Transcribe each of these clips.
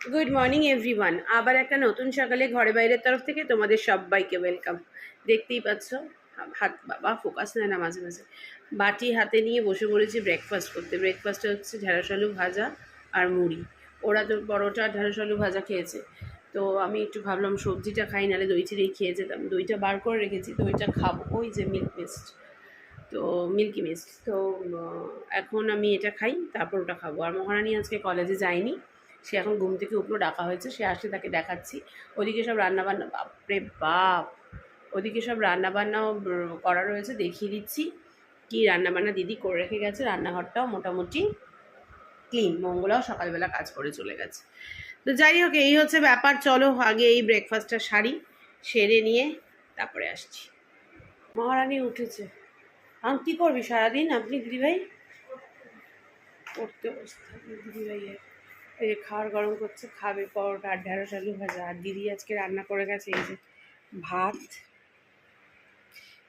Good morning everyone আবার একটা নতুন সকালে ঘরে বাইরের তরফ থেকে তোমাদের সবাইকে ওয়েলকাম দেখতেই পাচ্ছ, হাত বাবা ফোকাস নেয় না মাঝে মাঝে। বাটি হাতে নিয়ে বসে পড়েছি ব্রেকফাস্ট করতে। ব্রেকফাস্টে হচ্ছে ঢেঁড়স আলু ভাজা আর মুড়ি। ওরা তো আর ঢেঁড়স আলু ভাজা খেয়েছে। তো আমি একটু ভাবলাম সবজিটা খাই, নাহলে দই চিড়েই খেয়ে যেতাম। দইটা বার করে রেখেছি তো ওইটা খাব। ওই যে মিল্ক মিস্ট তো মিল্কি মিস্ট তো এখন আমি এটা খাই, তারপর ওটা খাব। আর মহারানী আজকে কলেজে যায়নি। সে এখন ঘুম থেকে উপরে ডাকা হয়েছে, সে আসলে তাকে দেখাচ্ছি। ওদিকে সব রান্নাবান্না, বাপরে বাপ! ওদিকে সব রান্নাবান্নাও করা রয়েছে, দেখিয়ে দিচ্ছি। কি রান্নাবান্না দিদি করে রেখে গেছে, রান্নাঘরটাও মোটামুটি ক্লিন। মঙ্গলাও সকালবেলা কাজ করে চলে গেছে। তো যাই হোক, এই হচ্ছে ব্যাপার, চলো আগে এই ব্রেকফাস্টটা সারি, সেরে নিয়ে তারপরে আসছি। মহারানী উঠেছে। আমি কী করবি সারাদিন? আপনি দিদিভাই? পড়তে বসতে দিদিভাইয়ের। এই যে খাওয়ার গরম করছে, খাবে, পরোটা, আর ঢেঁড়স, আলু ভাজা। আর দিদি আজকে রান্না করে গেছে, এই যে ভাত।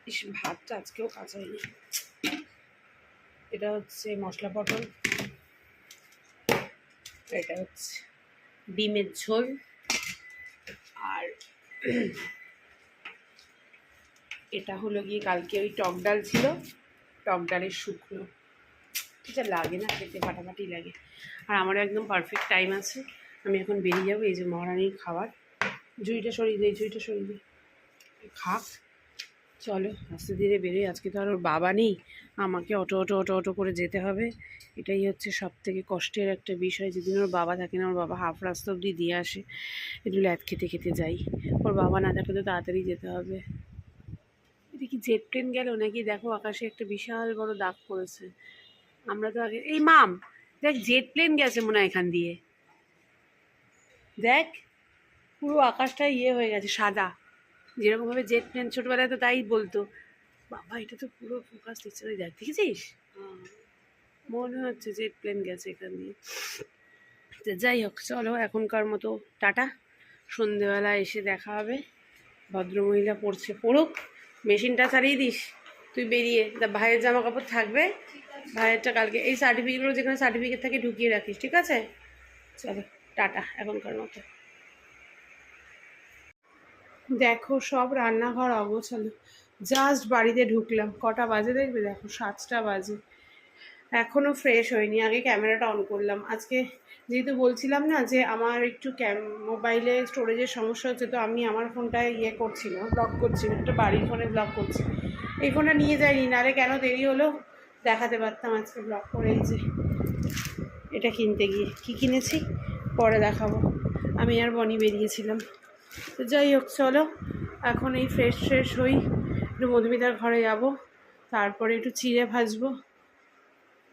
ইস, ভাতটা আজকেও কাঁচা হয়নি। এটা হচ্ছে মশলা পটল। এটা হচ্ছে ডিমের ঝোল। আর এটা হলো গিয়ে কালকে ওই টক ডাল ছিল, টক ডালের শুকনো। এটা লাগে না, খেতে ফাটাফাটি লাগে। আর আমারও একদম পারফেক্ট টাইম আছে। আমি এখন বেরিয়ে যাব, এই যে মহারানির খাবার। জুইটা সরিয়ে দিই জুইটা সরিয়ে দিই খাক, চলো, আস্তে ধীরে বেরোই। আজকে তো আর ওর বাবা নেই। আমাকে অটো অটো অটো অটো করে যেতে হবে। এটাই হচ্ছে সব থেকে কষ্টের একটা বিষয়। যেদিন ওর বাবা থাকে না, ওর বাবা হাফ রাস্তা অবধি দিয়ে আসে। একটু ল্যাদ খেতে খেতে যাই। ওর বাবা না থাকলে তো তাড়াতাড়ি যেতে হবে। এটা কি জেট প্লেন গেল নাকি? দেখো, আকাশে একটা বিশাল বড় দাগ পড়েছে। আমরা তো আগে এই মাম, দেখ জেট প্লেন গেছে মনে হয় এখান দিয়ে। দেখ, পুরো আকাশটা ইয়ে হয়ে গেছে, সাদা। যেরকমভাবে জেট প্লেন ছোটোবেলায় তো তাই বলতো। বাবা, এটা তো পুরো ফোকাস দিচ্ছে ওই দেখ, দেখেছিস? মনে হচ্ছে জেট প্লেন গেছে এখান দিয়ে। যাই হোক, চলো এখনকার মতো, টাটা। সন্ধেবেলা এসে দেখা হবে। ভদ্রমহিলা পড়ছে, পড়ুক। মেশিনটা ছাড়িয়ে দিস, তুই বেরিয়ে। তা ভাইয়ের জামা কাপড় থাকবে? ভাইয়েরটা কালকে, এই সার্টিফিকেটগুলো যেখানে সার্টিফিকেট থাকে ঢুকিয়ে রাখিস, ঠিক আছে? চলো, টাটা এখনকার মতো। দেখো, সব রান্নাঘর অগোছালো। জাস্ট বাড়িতে ঢুকলাম। কটা বাজে দেখবে? দেখো, সাতটা বাজে। এখনও ফ্রেশ হয়নি, আগে ক্যামেরাটা অন করলাম। আজকে যেহেতু বলছিলাম না যে আমার একটু ক্যাম মোবাইলে স্টোরেজের সমস্যা হচ্ছে, তো আমি আমার ফোনটায় ইয়ে করছি না ব্লক করছি একটা বাড়ির ফোনে ব্লক করছি। এই ফোনটা নিয়ে যাইনি, নাহলে কেন দেরি হলো? দেখাতে পারতাম আজকে ব্লক করে যে এটা কিনতে গিয়ে। কি কিনেছি? পরে দেখাবো। আমি আর বনি বেরিয়েছিলাম। তো যাই হোক, চলো। এখন এই ফ্রেশ ফ্রেশ হই। একটু মধুমিতার ঘরে যাব। তারপরে একটু চিড়ে ভাজবো।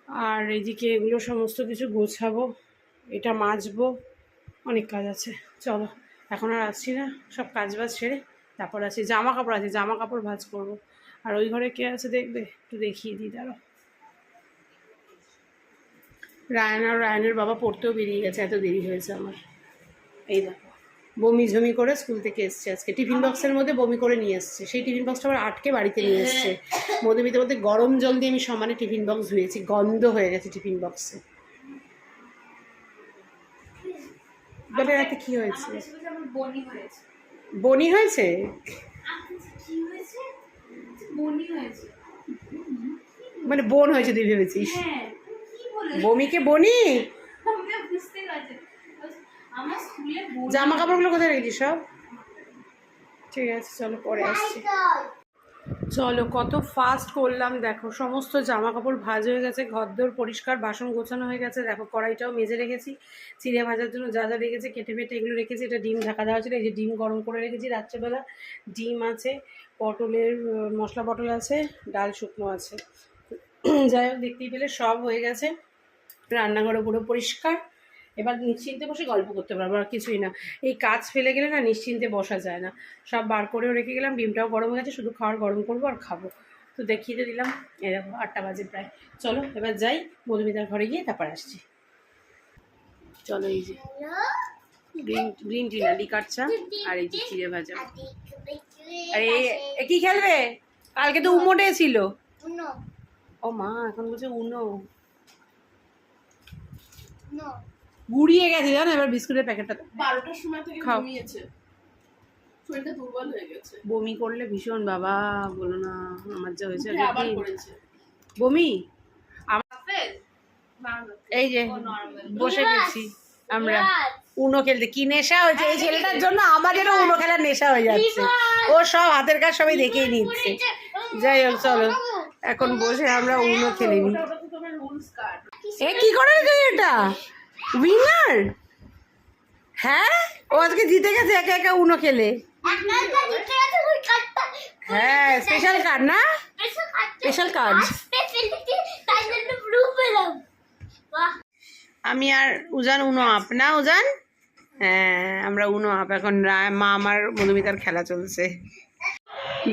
আর এদিকে এগুলো সমস্ত কিছু গোছাবো। এটা মাজবো। অনেক কাজ আছে। চলো। এখন আর আসছি না। সব কাজ বাজ সেরে তারপর আছে জামা কাপড় আছে। জামা কাপড় ভাজ করব। আর ওই ঘরে কে আছে দেখবে? একটু দেখিয়ে দিই দাঁড়ো রায়ন আর রায়নের বাবা পড়তেও বেরিয়ে গেছে এত দেরি হয়েছে আমার। এই দেখো। বমি ঝমি করে স্কুল থেকে এসছে আজকে। টিফিন বক্সের মধ্যে বমি করে নিয়ে এসছে। সেই টিফিন বক্সটা আবার আটকে বাড়িতে নিয়ে এসছে। মধুমিতে মধ্যে গরম জল দিয়ে আমি সমানে টিফিন বক্স ধুয়েছি গন্ধ হয়ে গেছে টিফিন বক্সে। রাতে কি হয়েছে? বনি হয়েছে। মানে বোন হয়েছে তুই ভেবেছিস? হ্যাঁ। বমিকে বনি? জামা কাপড়গুলো কোথায় রেখেছিস সব? ঠিক আছে, চলো পরে আসছি। চলো, কত ফাস্ট করলাম, দেখো, সমস্ত জামা কাপড় ভাজ হয়ে গেছে, ঘরদোর পরিষ্কার, বাসন গোছানো হয়ে গেছে, দেখো, কড়াইটাও মেজে রেখেছি, চিড়ে ভাজার জন্য যা যা রেখেছি, কেটে ফেটে এগুলো রেখেছি, এটা ডিম ঢাকা দেওয়া ছিল এই যে ডিম গরম করে রেখেছি রাত্রেবেলা, ডিম আছে, পটলের মশলা পটল আছে, ডাল শুকনো আছে। যাই হোক, দেখতেই পেলে সব হয়ে গেছে। রান্নাঘরও পুরো পরিষ্কার। এবার নিশ্চিন্তে বসে গল্প করতে পারব আর কিছুই না। এই কাজ ফেলে গেলে না নিশ্চিন্তে বসা যায় না। সব বার করেও রেখে গেলাম ডিমটাও গরম হয়ে গেছে শুধু খাওয়ার গরম করব আর খাব। তো দেখিয়ে তো দিলাম দেখো আটটা বাজে প্রায়। চলো এবার যাই মধুমিতার ঘরে গিয়ে তারপর আসছি। চলো এই যে গ্রিন গ্রিন টি না লিকার চা আর এই যে চিড়ে ভাজা। আরে এ কি খেলবে? কালকে তো উমোটে ছিল। ও মা এখন বলছে উনো. গুড়িয়ে গেছে জানো? এবার বিস্কুটের প্যাকেটটা দাও। বারোটার সময় থেকে। ঘুমিয়েছে। শরীরটা দুর্বল হয়ে গেছে। বমি করলে ভীষণ বাবা বলো না আমার যা হয়েছে আবার করেছে। বমি? এই যে বসে গেছি আমরা। উনো খেলতে। কি নেশা হয়েছে? এই ছেলেটার জন্য আমাদেরও উনো খেলার নেশা হয়ে যাচ্ছে। ও সব হাতের কাজ সবাই দেখেই নিচ্ছে। যাই হোক চলো। এখন বসে আমরা উনো খেলিনি। ওটা এ, কি করে রেখেছে এটা? উইনার হ্যাঁ? ও আজকে জিতে গেছে একা একা উনো খেলে। হ্যাঁ স্পেশাল কার্ড না? স্পেশাল কার্ড আমি আর উজান উনো আপ না উজান? হ্যাঁ আমরা উনো আপ এখন মা আমার মধুমিতার খেলা চলছে।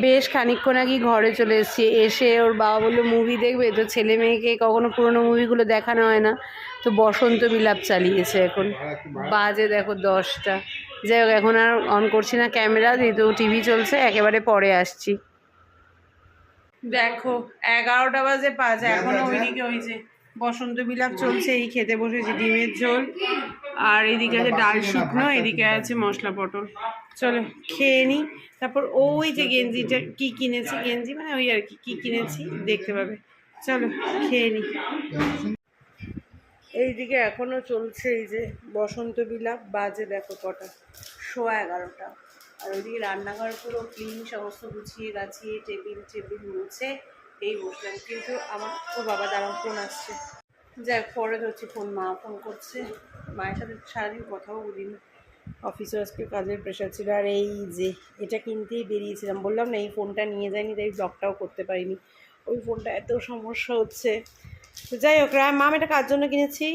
বেশ খানিকক্ষণ আগে ঘরে চলে এসেছি। এসে ওর বাবা বলল মুভি দেখবে? তো ছেলে মেয়েকে কখনো পুরনো মুভিগুলো দেখানো হয় না। তো বসন্ত বিলাপ চালিয়েছে এখন। বাজে দেখো দশটা। যাই হোক এখন আর অন করছি না ক্যামেরা যেহেতু টিভি চলছে একেবারে পরে আসছি। দেখো এগারোটা বাজে পাঁচ এখনও ওইদিকে ওই যে বসন্ত বিলাপ চলছে, এই খেতে বসেছি ডিমের ঝোল। আর এদিকে আছে ডাল শুকনো, এদিকে আছে মশলা পটল। চলো, খেয়ে নিই তারপর ওই যে গেঞ্জিটা, কি কিনেছি গেঞ্জি? মানে ওই আর কি কি কিনেছি? দেখতে পাবে। চলো, খেয়ে নিই এইদিকে এখনও চলছে এই যে বসন্ত বিলাপ, বাজে দেখো কটা, সোয়া এগারোটা। আর ওইদিকে রান্নাঘর পুরো ক্লিন সমস্ত গুছিয়ে গাছিয়ে, টেবিল টেবিল মুছে। এই বসলাম কিন্তু আমার ও বাবা দাঁড়াও ফোন আসছে। যাক পরে ধরছি ফোন মা ফোন করছে। মায়ের সাথে সারাদিন কথাও বলিনি। অফিসে আজকে কাজের প্রেশার ছিল। আর এই যে এটা কিনতেই বেরিয়েছিলাম বললাম না এই ফোনটা নিয়ে যাইনি তাই ব্লগটাও করতে পারিনি। ওই ফোনটা এত সমস্যা হচ্ছে। তো যাই হোক রা মাম এটা কার জন্য কিনেছি?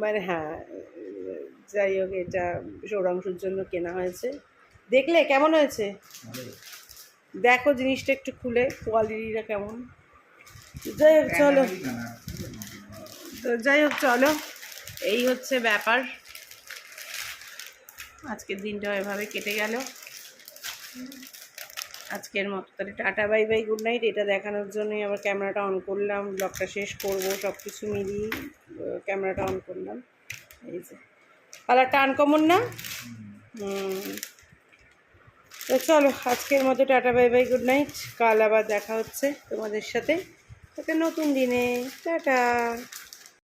মানে হ্যাঁ যাই হোক এটা সৌরাংশুর জন্য কেনা হয়েছে। দেখলে কেমন হয়েছে? দেখো জিনিসটা একটু খুলে কোয়ালিটিটা কেমন। যাই হোক চলো। তো যাই হোক চলো। এই হচ্ছে ব্যাপার। আজকের দিনটা এভাবে কেটে গেল। আজকের মতো তাহলে tata bye bye good night এটা দেখানোর জন্যই আবার ক্যামেরাটা অন করলাম। ব্লগটা শেষ করব সব কিছু মিলিয়ে ক্যামেরাটা অন করলাম। এই যে। কালারটা আনকমন না? হুম। তো চলো, আজকের মতো tata, bye bye good night কাল আবার দেখা হচ্ছে তোমাদের সাথে। একটা নতুন দিনে। টাটা।